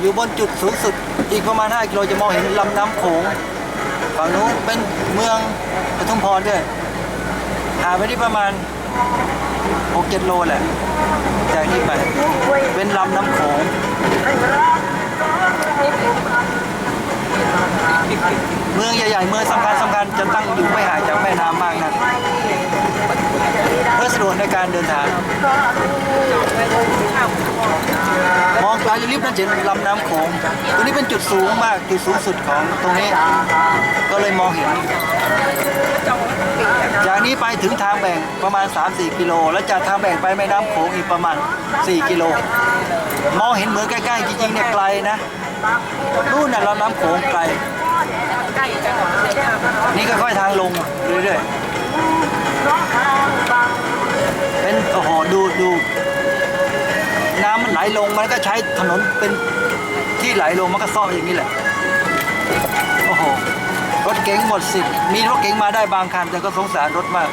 อยู่บนจุดสูงสุด อีกประมาณ 5 กิโลจะมองเห็นลำน้ำโขงฝั่งนู้นเป็นเมืองปทุมพรด้วยหาไปที่ประมาณ 6-7 โลแหละจากนี้ไปเป็นลำน้ำโขงเมืองใหญ่ๆ เมืองสำคัญสำคัญจะตั้งอยู่ไม่ห่างจากแม่น้ำมากนักเพื่อสะดวกในการเดินทาง มองไกลลิบนั่นจะเห็นลำน้ำโขงตรงนี้เป็นจุดสูงมากจุดสูงสุดของตรงนี้ ก็เลยมองเห็น จากนี้ไปถึงทางแบ่งประมาณ 3-4 กิโล แล้วจากทางแบ่งไปแม่น้ำโขงอีกประมาณ 4 กิโล มองเห็นเหมือนใกล้ๆจริงๆเนี่ยไกลนะนู่นน่ะลำน้ำโขงไกลนองเลยค่ะนี่ค่อยๆทางลงเรื่อยๆ ลลงมันก็ใช้ถนนเป็นที่ไหลลงมันก็ซ่อมอย่างนี้แหละ โอ้โห รถเก๋งหมดสิทธิ์มีรถเก๋งมาได้บางคันแต่ก็สงสารรถมาก